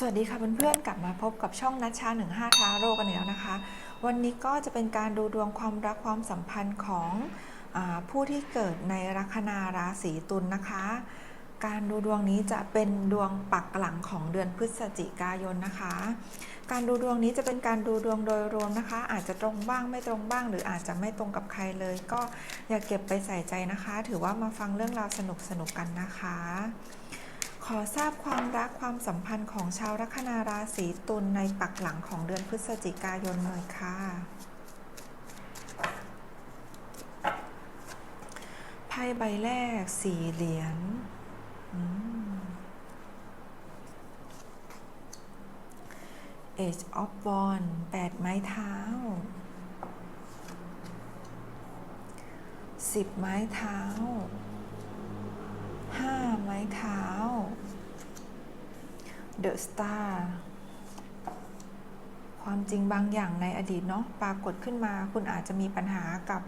สวัสดีค่ะเพื่อนๆกลับมาพบกับช่องนัชชา15ทาโร่กันอีกแล้วนะคะ วันนี้ก็จะเป็นการดูดวงความรักความสัมพันธ์ของอผู้ที่เกิดในลัคนาราศีตุลนะคะ การดูดวงนี้จะเป็นดวงปักหลังของเดือนพฤศจิกายนนะคะ การดูดวงนี้จะเป็นการดูดวงโดยรวมนะคะ อาจจะตรงบ้างไม่ตรงบ้าง หรืออาจจะไม่ตรงกับใครเลย ก็อย่าเก็บไปใส่ใจนะคะ ถือว่ามาฟังเรื่องราวสนุกๆกันนะคะ ขอทราบความรักความสัมพันธ์ของชาวลัคนาราศีตุลในปักหลังของเดือนพฤศจิกายนหน่อยค่ะ ไพ่ใบแรกสี่เหรียญเอืม Age of w a n d แปดไม้เท้าสิบไม้เท้าห้าไม้เท้า The Star ความจริงบางอย่างในอดีตเนาะปรากฏขึ้นมาคุณอาจจะมีปัญหากับ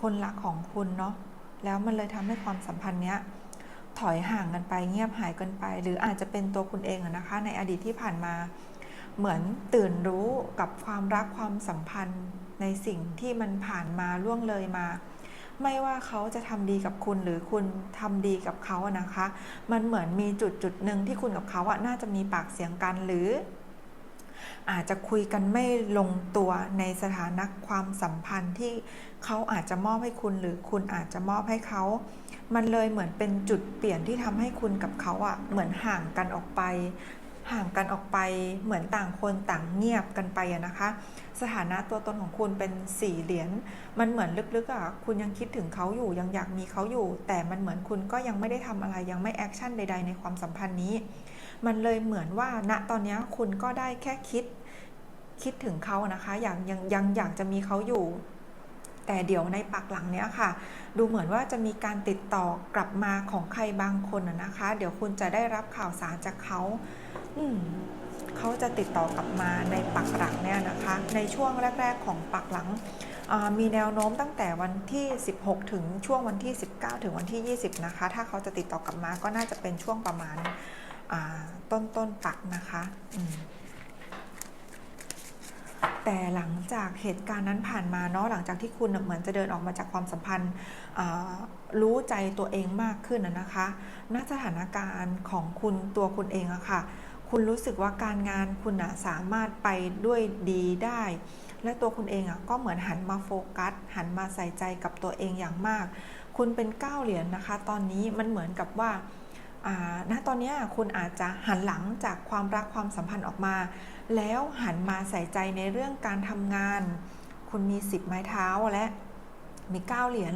คนรักของคุณเนาะแล้วมันเลยทำให้ความสัมพันธ์เนี้ยถอยห่างกันไปเงียบหายกันไป หรืออาจจะเป็นตัวคุณเองนะคะ ในอดีตที่ผ่านมา เหมือนตื่นรู้กับความรักความสัมพันธ์ในสิ่งที่มันผ่านมาล่วงเลยมา ไม่ว่าเขาจะทำดีกับคุณหรือคุณทำดีกับเขาอะนะคะ มันเหมือนมีจุดจุดหนึ่งที่คุณกับเขาอะน่าจะมีปากเสียงกันหรือ อาจจะคุยกันไม่ลงตัวในสถานะความสัมพันธ์ที่เขาอาจจะมอบให้คุณหรือคุณอาจจะมอบให้เขา มันเลยเหมือนเป็นจุดเปลี่ยนที่ทำให้คุณกับเขาอะเหมือนห่างกันออกไป ห่างกันออกไป เหมือนต่างคนต่างเงียบกันไปอะนะคะ สถานะตัวตนของคุณเป็นสี่เหรียญมันเหมือนลึกๆอะคุณยังคิดถึงเขาอยู่ยังอยากมีเขาอยู่ แต่มันเหมือนคุณก็ยังไม่ได้ทำอะไรยังไม่แอคชั่นใด ๆ ในความสัมพันธ์นี้ มันเลยเหมือนว่าณตอนนี้คุณก็ได้แค่คิดคิดถึงเขานะคะอย่างยังยังอยากจะมีเขาอยู่ แต่เดี๋ยวในปักหลังเนี้ยค่ะ ดูเหมือนว่าจะมีการติดต่อกลับมาของใครบางคนนะคะ เดี๋ยวคุณจะได้รับข่าวสารจากเขา อืม เขาจะติดต่อกลับมาในปักหลังเนี่ยนะคะ ในช่วงแรก ๆ ของปักหลังมีแนวโน้มตั้งแต่วันที่ 16 ถึงช่วงวันที่ 19 ถึงวันที่ 20 นะคะ ถ้าเขาจะติดต่อกลับมาก็น่าจะเป็นช่วงประมาณต้นต้นปักนะคะแต่หลังจากเหตุการณ์นั้นผ่านมาเนาะหลังจากที่คุณเหมือนจะเดินออกมาจากความสัมพันธ์รู้ใจตัวเองมากขึ้นนะคะณสถานการณ์ของคุณตัวคุณเองอะค่ะ คุณรู้สึกว่าการงานคุณอะสามารถไปด้วยดีได้ และตัวคุณเองอะก็เหมือนหันมาโฟกัส หันมาใส่ใจกับตัวเองอย่างมาก คุณเป็นก้าวเหรียญนะคะ ตอนนี้มันเหมือนกับว่าณตอนนี้คุณอาจจะหันหลังจากความรักความสัมพันธ์ออกมา แล้วหันมาใส่ใจในเรื่องการทำงาน คุณมีสิบไม้เท้าและมีเก้าเหรียญ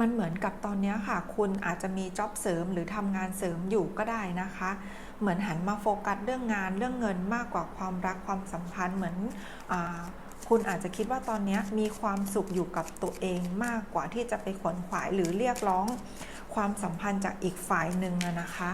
มันเหมือนกับตอนนี้ค่ะ คุณอาจจะมีจ็อบเสริมหรือทำงานเสริมอยู่ก็ได้นะคะ เหมือนหันมาโฟกัสเรื่องงานเรื่องเงินมากกว่าความรักความสัมพันธ์เหมือนอคุณอาจจะคิดว่าตอนนี้มีความสุขอยู่กับตัวเองมากกว่าที่จะไปขวนขวายหรือเรียกร้องความสัมพันธ์จากอีกฝ่ายหนึ่งนะคะ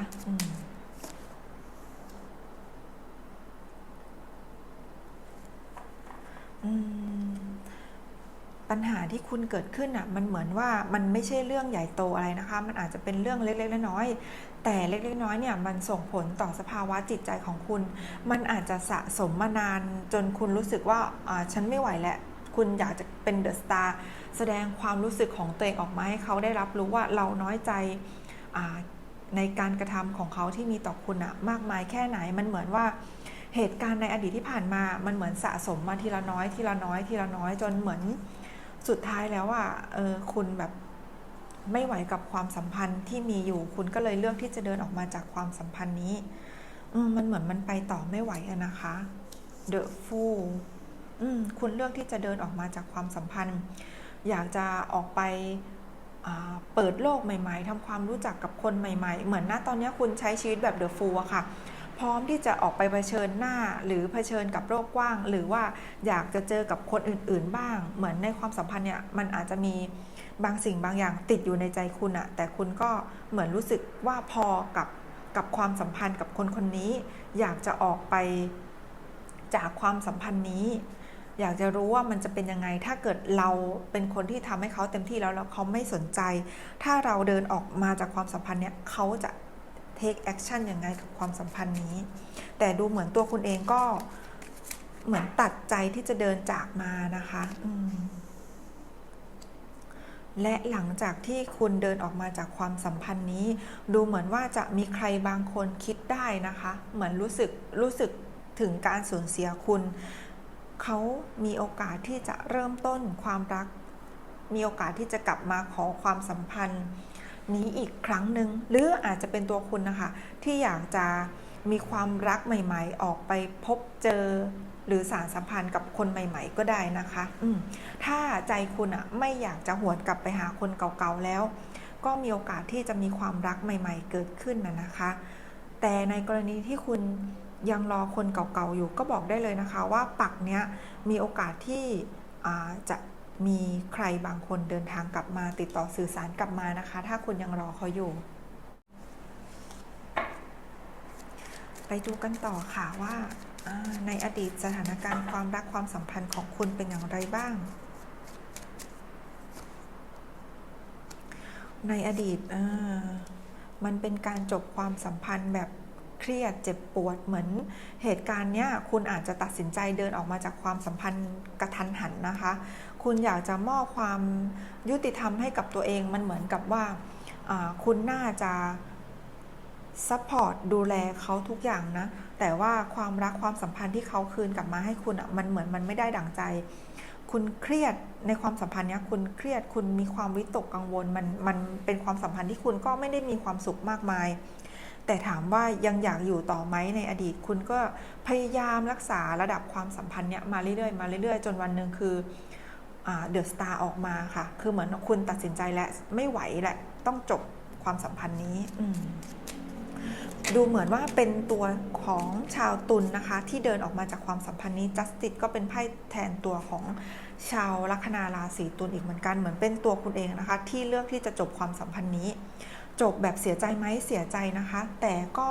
ปัญหาที่คุณเกิดขึ้นอะมันเหมือนว่ามันไม่ใช่เรื่องใหญ่โตอะไรนะคะ มันอาจจะเป็นเรื่องเล็กๆน้อยๆ แต่เล็กๆน้อยๆเนี่ยมันส่งผลต่อสภาวะจิตใจของคุณ มันอาจจะสะสมมานานจนคุณรู้สึกว่าอ่าฉันไม่ไหวแล้วคุณอยากจะเป็นเดอะสตาร์แสดงความรู้สึกของตัวเองออกมาให้เขาได้รับรู้ว่าเราน้อยใจในการกระทำของเขาที่มีต่อคุณอะมากมายแค่ไหนมันเหมือนว่าเหตุการณ์ในอดีตที่ผ่านมา มันเหมือนสะสมมาทีละน้อยทีละน้อยทีละน้อยจนเหมือนสุดท้ายแล้วว่าเออคุณแบบ ไม่ไหวกับความสัมพันธ์ที่มีอยู่ คุณก็เลยเลือกที่จะเดินออกมาจากความสัมพันธ์นี้มันเหมือนมันไปต่อไม่ไหวอะนะคะ The Fool คุณเลือกที่จะเดินออกมาจากความสัมพันธ์ อยากจะออกไปเปิดโลกใหม่ ๆทำความรู้จักกับคนใหม่ ๆ เหมือนณตอนนี้คุณใช้ชีวิตแบบเดอะฟูลอะค่ะ ร้อมที่จะออกไปเผชิญหน้า หรือเผชิญกับโลกกว้าง หรือว่าอยากจะเจอกับคนอื่น ๆ บ้าง เหมือนในความสัมพันธ์เนี่ยมันอาจจะมีบางสิ่งบางอย่างติดอยู่ในใจคุณอะแต่คุณก็เหมือนรู้สึกว่าพอกับกับความสัมพันธ์กับคนคนนี้ อยากจะออกไปจากความสัมพันธ์นี้ อยากจะรู้ว่ามันจะเป็นยังไง ถ้าเกิดเราเป็นคนที่ทำให้เขาเต็มที่แล้วแล้วเขาไม่สนใจ ถ้าเราเดินออกมาจากความสัมพันธ์เนี้ยเขาจะ take action ยังไงกับความสัมพันธ์นี้ แต่ดูเหมือนตัวคุณเองก็เหมือนตัดใจที่จะเดินจากมานะคะและหลังจากที่คุณเดินออกมาจากความสัมพันธ์นี้ ดูเหมือนว่าจะมีใครบางคนคิดได้นะคะ เหมือนรู้สึกรู้สึกถึงการสูญเสียคุณ เขามีโอกาสที่จะเริ่มต้นความรัก มีโอกาสที่จะกลับมาขอความสัมพันธ์ นี้อีกครั้งหนึ่งหรืออาจจะเป็นตัวคุณนะคะ ที่อยากจะมีความรักใหม่ ๆ ออกไปพบเจอ หรือสารสัมพันธ์กับคนใหม่ ๆ ก็ได้นะคะอืถ้าใจคุณอะไม่อยากจะหวนกลับไปหาคนเก่าๆแล้ว ก็มีโอกาสที่จะมีความรักใหม่ ๆ เกิดขึ้นนะนะคะ แต่ในกรณีที่คุณยังรอคนเก่าๆอยู่ก็บอกได้เลยนะคะ ว่าปักเนี้ยมีโอกาสที่จะ มีใครบางคนเดินทางกลับมาติดต่อสื่อสารกลับมานะคะ ถ้าคุณยังรอเขาอยู่ ไปดูกันต่อค่ะว่าในอดีตสถานการณ์ความรักความสัมพันธ์ของคุณเป็นอย่างไรบ้าง ในอดีตมันเป็นการจบความสัมพันธ์แบบ เครียดเจ็บปวดเหมือนเหตุการณ์เนี้ยคุณอาจจะตัดสินใจเดินออกมาจากความสัมพันธ์กระทันหันนะคะ คุณอยากจะมอบความยุติธรรมให้กับตัวเองมันเหมือนกับว่าคุณน่าจะซัพพอร์ตดูแลเขาทุกอย่างนะ แต่ว่าความรักความสัมพันธ์ที่เขาคืนกลับมาให้คุณอะมันเหมือนมันไม่ได้ดั่งใจ คุณเครียดในความสัมพันธ์เนี้ยคุณเครียดคุณมีความวิตกกังวลมันมันเป็นความสัมพันธ์ที่คุณก็ไม่ได้มีความสุขมากมาย แต่ถามว่ายังอยากอยู่ต่อไหมในอดีต คุณก็พยายามรักษาระดับความสัมพันธ์เนี้ยมาเรื่อยๆมาเรื่อยๆ จนวันหนึ่งคือเดอะสตาร์ออกมาค่ะ คือเหมือนคุณตัดสินใจและไม่ไหวแหละต้องจบความสัมพันธ์นี้ดูเหมือนว่าเป็นตัวของชาวตุลนนะคะ ที่เดินออกมาจากความสัมพันธ์นี้ justice ก็เป็นไพ่แทนตัวของชาวลัคนาราศีตุลอีกเหมือนกันเหมือนเป็นตัวคุณเองนะคะ ที่เลือกที่จะจบความสัมพันธ์นี้ จบแบบเสียใจไหมเสียใจนะคะ แต่ก็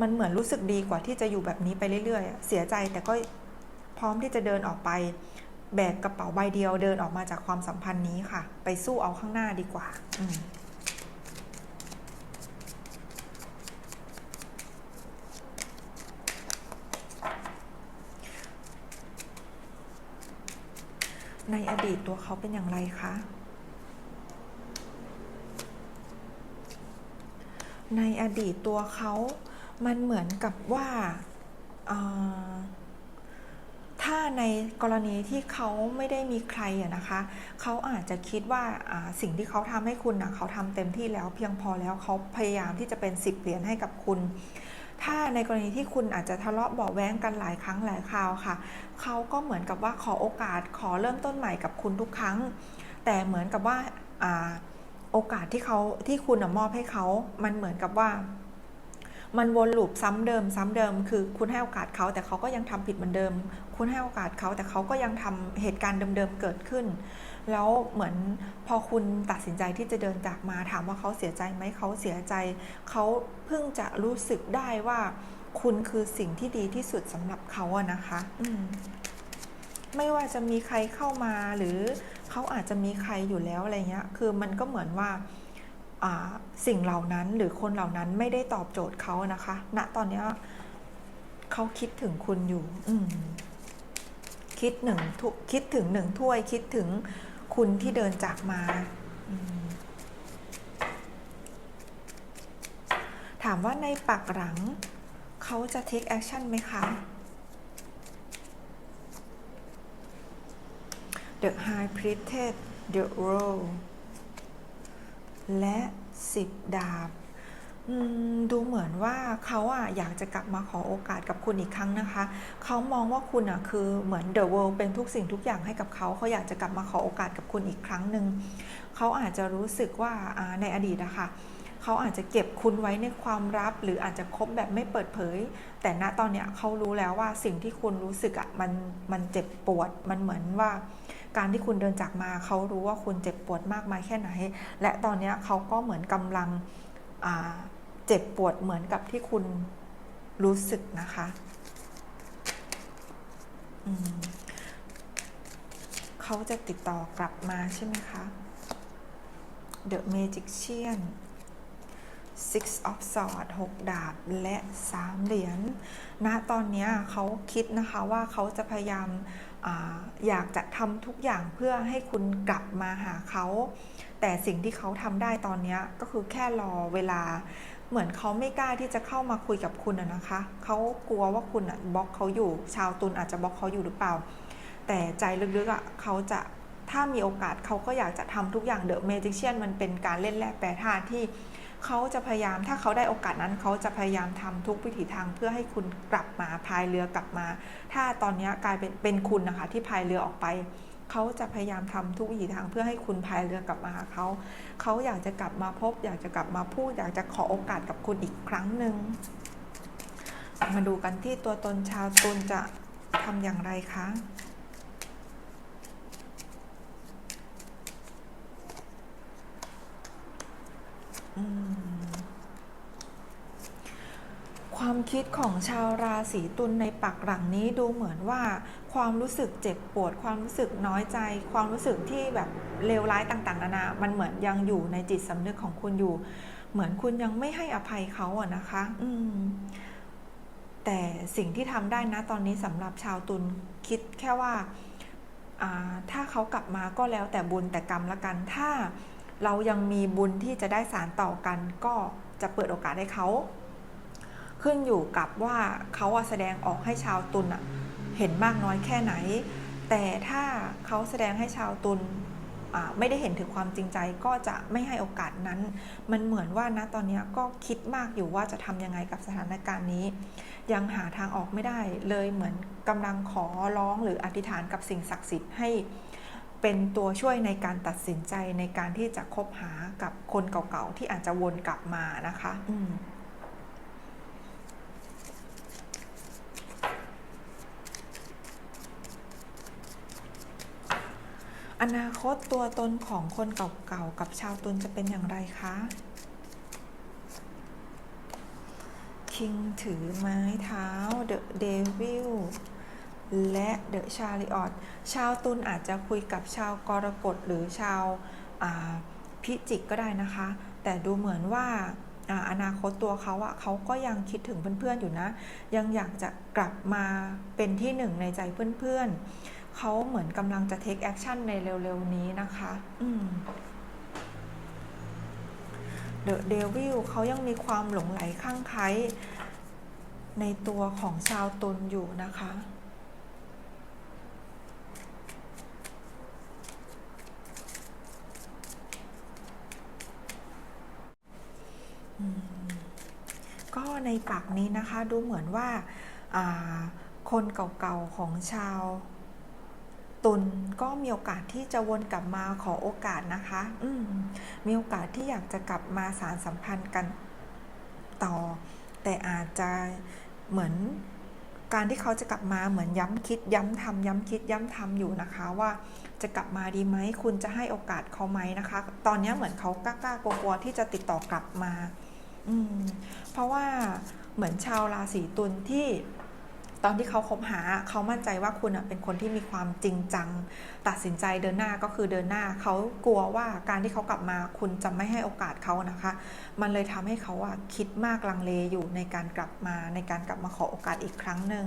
มันเหมือนรู้สึกดีกว่าที่จะอยู่แบบนี้ไปเรื่อยๆ เสียใจแต่ก็พร้อมที่จะเดินออกไปแบกกระเป๋าใบเดียวเดินออกมาจากความสัมพันธ์นี้ค่ะ ไปสู้เอาข้างหน้าดีกว่าในอดีตตัวเขาเป็นอย่างไรคะ ในอดีตตัวเขามันเหมือนกับว่าถ้าในกรณีที่เขาไม่ได้มีใครอะนะคะ เขาอาจจะคิดว่าสิ่งที่เขาทำให้คุณนะเขาทำเต็มที่แล้วเพียงพอแล้วเขาพยายามที่จะเป็นสิบเหรียญให้กับคุณ ถ้าในกรณีที่คุณอาจจะทะเลาะเบาแว้งกันหลายครั้งหลายคราวค่ะ เขาก็เหมือนกับว่าขอโอกาสขอเริ่มต้นใหม่กับคุณทุกครั้ง แต่เหมือนกับว่า โอกาสที่เขาที่คุณมอบให้เขา มันเหมือนกับว่า มันวนลูปซ้ำเดิม ซ้ำเดิม คือคุณให้โอกาสเขาแต่เขาก็ยังทำผิดเหมือนเดิม คุณให้โอกาสเขาแต่เขาก็ยังทำเหตุการณ์เดิมๆเกิดขึ้น แล้วเหมือนพอคุณตัดสินใจที่จะเดินจากมาถามว่าเขาเสียใจไหมเขาเสียใจ เขาเพิ่งจะรู้สึกได้ว่า คุณคือสิ่งที่ดีที่สุดสำหรับเขาอะนะคะ อืไม่ว่าจะมีใครเข้ามาหรือ เขาอาจจะมีใครอยู่แล้วอะไรเงี้ย คือมันก็เหมือนว่าสิ่งเหล่านั้นหรือคนเหล่านั้นไม่ได้ตอบโจทย์เขานะคะ ณ ตอนนี้เขาคิดถึงคุณอยู่อืคิดหนึ่งคิดถึงหนึ่งถ้วย คิดถึงคุณที่เดินจากมา ถามว่าในปักหลังเขาจะ take action ไหมคะ The High Priestess The Role และ 10 ดาบดูเหมือนว่าเขาอะอยากจะกลับมาขอโอกาสกับคุณอีกครั้งนะคะ เขามองว่าคุณอะคือเหมือน The World เป็นทุกสิ่งทุกอย่างให้กับเขา เขาอยากจะกลับมาขอโอกาสกับคุณอีกครั้งหนึ่ง เขาอาจจะรู้สึกว่าอ่าในอดีตอะค่ะ เขาอาจจะเก็บคุณไว้ในความลับ หรืออาจจะคบแบบไม่เปิดเผย แต่ณตอนเนี้ยเขารู้แล้วว่าสิ่งที่คุณรู้สึกอะมันมันเจ็บปวดมันเหมือนว่า การที่คุณเดินจากมาเขารู้ว่าคุณเจ็บปวดมากมายแค่ไหน และตอนเนี้ยเขาก็เหมือนกำลังเจ็บปวดเหมือนกับที่คุณรู้สึกนะคะเขาจะติดต่อกลับมาใช่ไหมคะ The Magician six of swords หกดาบ และสามเหรียญณตอนนี้เขาคิดนะคะว่าเขาจะพยายามออยากจะทำทุกอย่างเพื่อให้คุณกลับมาหาเขา แต่สิ่งที่เขาทำได้ตอนนี้ก็คือแค่รอเวลา เหมือนเขาไม่กล้าที่จะเข้ามาคุยกับคุณนะคะ เขากลัวว่าคุณบล็อกเขาอยู่ ชาวตุลอาจจะบล็อกเขาอยู่หรือเปล่า แต่ใจลึกๆอะเขาจะถ้ามีโอกาสเขาก็อยากจะทำทุกอย่างเดอะเมจิเชียนมันเป็นการเล่นแร่แปรธาตุที่ เขาจะพยายามถ้าเขาได้โอกาสนั้นเขาจะพยายามทำทุกวิถีทางเพื่อให้คุณกลับมาพายเรือกลับมา ถ้าตอนนี้กลายเป็นเป็นคุณนะคะที่พายเรือออกไปเขาจะพยายามทำทุกวิถีทางเพื่อให้คุณพายเรือกลับมาหาเขาเขาอยากจะกลับมาพบ อยากจะกลับมาพูด อยากจะขอโอกาสกับคุณอีกครั้งหนึ่งมาดูกันที่ตัวตนชาวตุลจะทำอย่างไรคะ ความคิดของชาวราศีตุลในปักหลังนี้ดูเหมือนว่าความรู้สึกเจ็บปวด ความรู้สึกน้อยใจ ความรู้สึกที่แบบเลวร้ายต่างๆนานามันเหมือนยังอยู่ในจิตสำนึกของคุณอยู่ เหมือนคุณยังไม่ให้อภัยเขาอะนะคะ อืม แต่สิ่งที่ทำได้นะตอนนี้สำหรับชาวตุลคิดแค่ว่าอ่าถ้าเขากลับมาก็แล้วแต่บุญแต่กรรมละกัน ถ้าเรายังมีบุญที่จะได้สารต่อกัน ก็จะเปิดโอกาสให้เขา ขึ้นอยู่กับว่าเขาแสดงออกให้ชาวตุลเห็นมากน้อยแค่ไหน แต่ถ้าเขาแสดงให้ชาวตุลไม่ได้เห็นถึงความจริงใจก็จะไม่ให้โอกาสนั้น มันเหมือนว่านะตอนนี้ก็คิดมากอยู่ว่าจะทำยังไงกับสถานการณ์นี้ ยังหาทางออกไม่ได้เลยเหมือนกำลังขอร้องหรืออธิษฐานกับสิ่งศักดิ์สิทธิ์ให้เป็นตัวช่วยในการตัดสินใจในการที่จะคบหากับคนเก่าๆที่อาจจะวนกลับมานะคะ อนาคตตัวตนของคนเก่าๆกับชาวตุลจะเป็นอย่างไรคะ คิงถือไม้เท้าเดอะเดวิลและเดอะชาริออตชาวตุลอาจจะคุยกับชาวกรกฎหรือชาวาพิจิกก็ได้นะคะ แต่ดูเหมือนว่าอนาคตตัวเขาอะเขาก็ยังคิดถึงเพื่อนๆอยู่นะ ยังอยากจะกลับมาเป็นที่หนึ่งในใจเพื่อนๆ เขาเหมือนกำลังจะ take action ในเร็วๆนี้นะคะอืม The Devil เขายังมีความหลงไหลข้างไคล้ในตัวของชาวตุลอยู่นะคะ ก็ในปักนี้นะคะดูเหมือนว่าคนเก่าๆของชาว ตุลก็มีโอกาสที่จะวนกลับมาขอโอกาสนะคะ อืมมีโอกาสที่อยากจะกลับมาสารสัมพันธ์กันต่อ แต่อาจจะเหมือนการที่เขาจะกลับมาเหมือนย้ำคิด ย้ำทำย้ำคิด ย้ำทำอยู่นะคะ ว่าจะกลับมาดีไหมคุณจะให้โอกาสเขาไหมนะคะ ตอนนี้เหมือนเขากล้ากลัวๆที่จะติดต่อกลับมา อืมเพราะว่าเหมือนชาวราศีตุลที่ ตอนที่เขาคบหาเขามั่นใจว่าคุณเป็นคนที่มีความจริงจัง ตัดสินใจเดินหน้าก็คือเดินหน้า เขากลัวว่าการที่เขากลับมาคุณจะไม่ให้โอกาสเขานะคะ มันเลยทำให้เขาอะคิดมากลังเลอยู่ในการกลับมาในการกลับมาขอโอกาสอีกครั้งหนึ่ง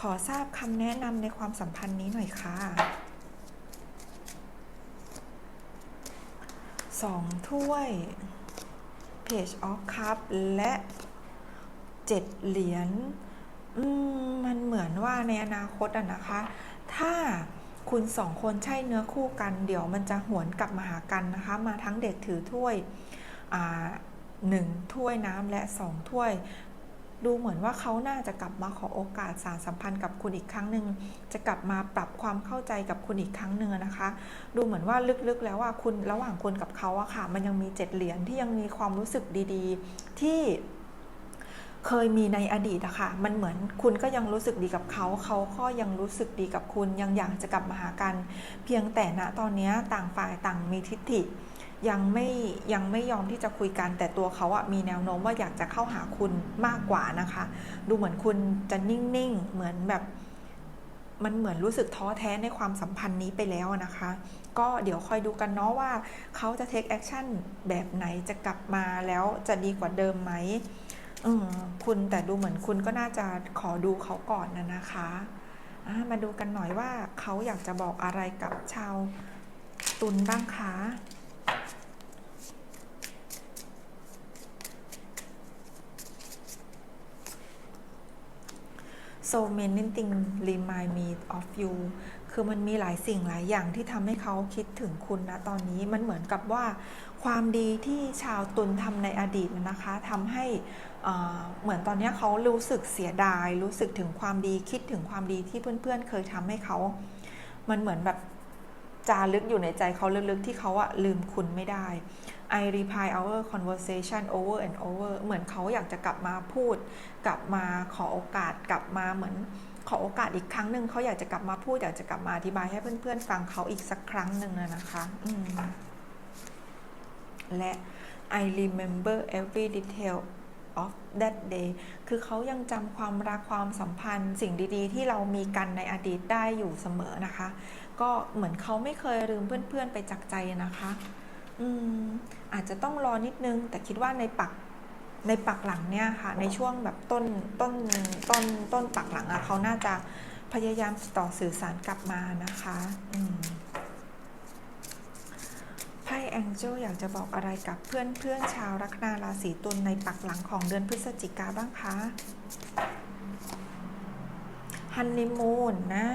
ขอทราบคำแนะนำในความสัมพันธ์นี้หน่อยค่ะสองถ้วย Page of Cup และเจ็ดเหรียญ มันเหมือนว่าในอนาคตอะนะคะ ถ้าคุณสองคนใช่เนื้อคู่กัน เดี๋ยวมันจะหวนกลับมาหากันนะคะ มาทั้งเด็กถือถ้วยหนึ่งถ้วยน้ำและสองถ้วย ดูเหมือนว่าเขาน่าจะกลับมาขอโอกาสสารสัมพันธ์กับคุณอีกครั้งหนึ่งจะกลับมาปรับความเข้าใจกับคุณอีกครั้งหนึ่งนะคะ ดูเหมือนว่าลึกๆ แล้วว่าคุณระหว่างคุณกับเขาอะค่ะ มันยังมีเจ็ดเหรียญที่ยังมีความรู้สึกดี ๆ ที่ เคยมีในอดีตอะค่ะ มันเหมือนคุณก็ยังรู้สึกดีกับเขา เขาก็ยังรู้สึกดีกับคุณ ยังอยากจะกลับมาหากัน เพียงแต่ณตอนนี้ต่างฝ่ายต่างมีทิฏฐิ ยังไม่ยังไม่ยอมที่จะคุยกัน แต่ตัวเขาอะมีแนวโน้มว่าอยากจะเข้าหาคุณมากกว่านะคะ ดูเหมือนคุณจะนิ่งๆ เหมือนแบบมันเหมือนรู้สึกท้อแท้ในความสัมพันธ์นี้ไปแล้วนะคะ ก็เดี๋ยวคอยดูกันเนาะว่าเขาจะ take action แบบไหนจะกลับมาแล้วจะดีกว่าเดิมไหม อืมคุณแต่ดูเหมือนคุณก็น่าจะขอดูเขาก่อนนะนะคะมาดูกันหน่อยว่าเขาอยากจะบอกอะไรกับชาวตุลบ้างคะ so many things remind me of you คือมันมีหลายสิ่งหลายอย่างที่ทำให้เขาคิดถึงคุณนะตอนนี้มันเหมือนกับว่า ความดีที่ชาวตุลทำในอดีตนะคะทำให้ เหมือนตอนนี้เขารู้สึกเสียดาย รู้สึกถึงความดีคิดถึงความดีที่เพื่อนๆ เคยทำให้เขา มันเหมือนแบบจารึกอยู่ในใจเขาลึกๆที่เขาอะลืมคุณไม่ได้ I repeat our conversation over and over เหมือนเขาอยากจะกลับมาพูด กลับมาขอโอกาสกลับมาเหมือนขอโอกาสอีกครั้งหนึ่งเขาอยากจะกลับมาพูดอยากจะกลับมาอธิบายให้เพื่อนๆฟังเขาอีกสักครั้งหนึ่งนะคะและ I remember every detail of that day คือเขายังจำความรักความสัมพันธ์ สิ่งดีๆ ที่เรามีกันในอดีตได้อยู่เสมอนะคะ ก็เหมือนเขาไม่เคยลืมเพื่อนๆไปจากใจนะคะอืมอาจจะต้องรอนิดนึง แต่คิดว่าในปักในปักหลังเนี่ยค่ะ ในช่วงแบบต้นต้นต้นต้นปักหลังอะเขาน่าจะพยายามต่อสื่อสารกลับมานะคะ อืม แองเจลอยากจะบอกอะไรกับเพื่อนเพื่อนชาวลัคนาราศีตุลในปักหลังของเดือนพฤศจิกาบ้างคะฮันนีมูนนะ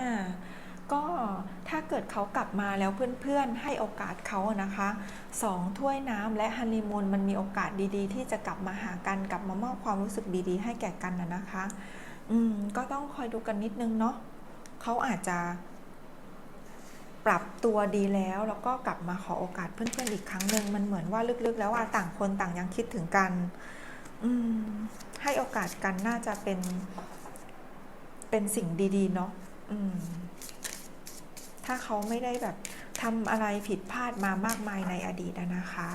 ก็ถ้าเกิดเขากลับมาแล้วเพื่อนๆให้โอกาสเขานะคะสองถ้วยน้ำและฮันนีมูนมันมีโอกาสดีๆ ที่จะกลับมาหากันกลับมามอบความรู้สึกดีๆ ให้แก่กันนะนะคะ อืมก็ต้องคอยดูกันนิดนึงเนาะเขาอาจจะ ปรับตัวดีแล้ว แล้วก็กลับมาขอโอกาสเพื่อนๆอีกครั้งหนึ่งมันเหมือนว่าลึกๆ แล้วว่าต่างคนต่างยังคิดถึงกันอืมให้โอกาสกันน่าจะเป็น เป็นสิ่งดีๆ เนาะอืมถ้าเขาไม่ได้แบบทำอะไรผิดพลาดมามากมายในอดีตนะคะ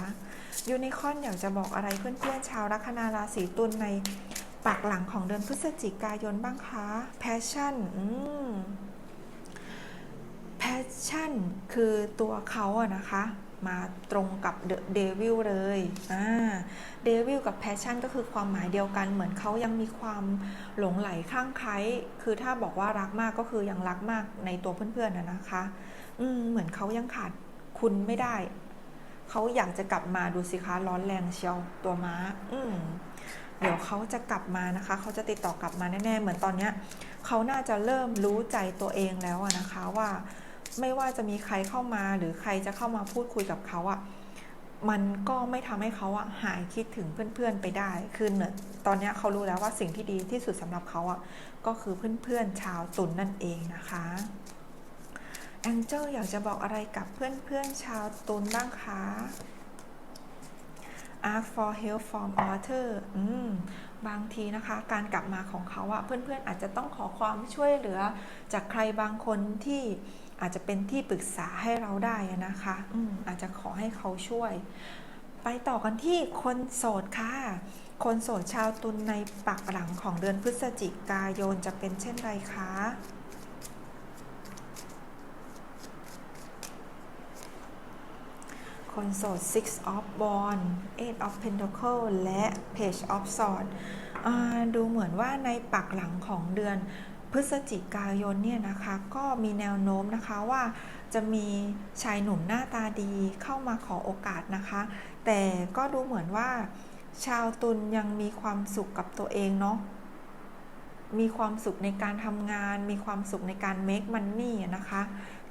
ยูนิคอนอยากจะบอกอะไรเพื่อนๆชาวลัคนาราศีตุลในปากหลังของเดือนพฤศจิกายนบ้างคะ passion อืม passion คือตัวเขาอะนะคะ มาตรงกับ the devil เลยอ่า devil กับ passion ก็คือความหมายเดียวกัน เหมือนเขายังมีความหลงไหลข้างใครคือถ้าบอกว่ารักมากก็คือยังรักมากในตัวเพื่อนๆนะนะคะ อืมเหมือนเขายังขาดคุณไม่ได้ เขาอยากจะกลับมาดูสิคะร้อนแรงเชียวตัวม้า อืมเดี๋ยวเขาจะกลับมานะคะ เขาจะติดต่อกลับมาแน่ๆ เหมือนตอนเนี้ยเขาน่าจะเริ่มรู้ใจตัวเองแล้วอะนะคะว่า ไม่ว่าจะมีใครเข้ามาหรือใครจะเข้ามาพูดคุยกับเขาอะมันก็ไม่ทำให้เขาอะหายคิดถึงเพื่อนๆไปได้ คือเนตอนนี้เขารู้แล้วว่าสิ่งที่ดีที่สุดสำหรับเขาอะก็คือเพื่อนๆชาวตุลนนั่นเองนะคะแองเจลอยากจะบอกอะไรกับเพื่อนๆชาวตุลบ้างคะ ask for help from author อืมบางทีนะคะ การกลับมาของเขาอะเพื่อนๆอาจจะต้องขอความช่วยเหลือ จากใครบางคนที่อาจจะเป็นที่ปรึกษาให้เราได้นะคะอืมอาจจะขอให้เขาช่วย ไปต่อกันที่คนโสดค่ะ คนโสดชาวตุลในปักหลังของเดือนพฤศจิกายนจะเป็นเช่นไรคะ คนโสด six of wands eight of pentacle และ page of swords ดูเหมือนว่าในปักหลังของเดือนพฤศจิกายนเนี่ยนะคะก็มีแนวโน้มนะคะว่าจะมีชายหนุ่มหน้าตาดีเข้ามาขอโอกาสนะคะ แต่ก็ดูเหมือนว่าชาวตุลยังมีความสุขกับตัวเองเนาะมีความสุขในการทำงาน มีความสุขในการ make money นะคะ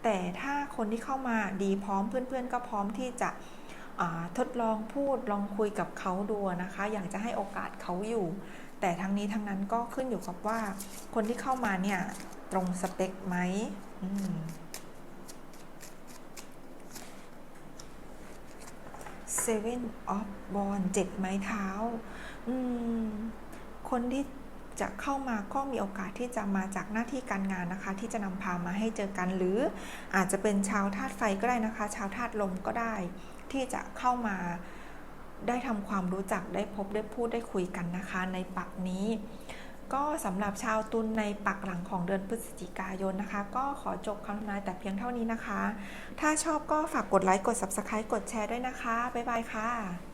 แต่ถ้าคนที่เข้ามาดีพร้อมเพื่อนๆ ก็พร้อมที่จะทดลองพูดลองคุยกับเขาดูนะคะ อยากจะให้โอกาสเขาอยู่ แต่ทั้งนี้ทั้งนั้นก็ขึ้นอยู่กับว่าคนที่เข้ามาเนี่ยตรงสเปคไหมอืม Seven of w a n d เจ็ดไม้เท้า คนที่ จะเข้ามาก็มีโอกาสที่จะมาจากหน้าที่การงานนะคะ ที่จะนำพามาให้เจอกัน หรืออาจจะเป็นชาวธาตุไฟก็ได้นะคะ ชาวธาตุลมก็ได้ ที่จะเข้ามาได้ทำความรู้จักได้พบได้พูดได้คุยกันนะคะ ในปักนี้ ก็สำหรับชาวตุลในปักหลังของเดือนพฤศจิกายนนะคะ ก็ขอจบคำทำนายแต่เพียงเท่านี้นะคะ ถ้าชอบก็ฝากกดไลค์กด Subscribe กดแชร์ด้วยนะคะ บ๊ายบายค่ะ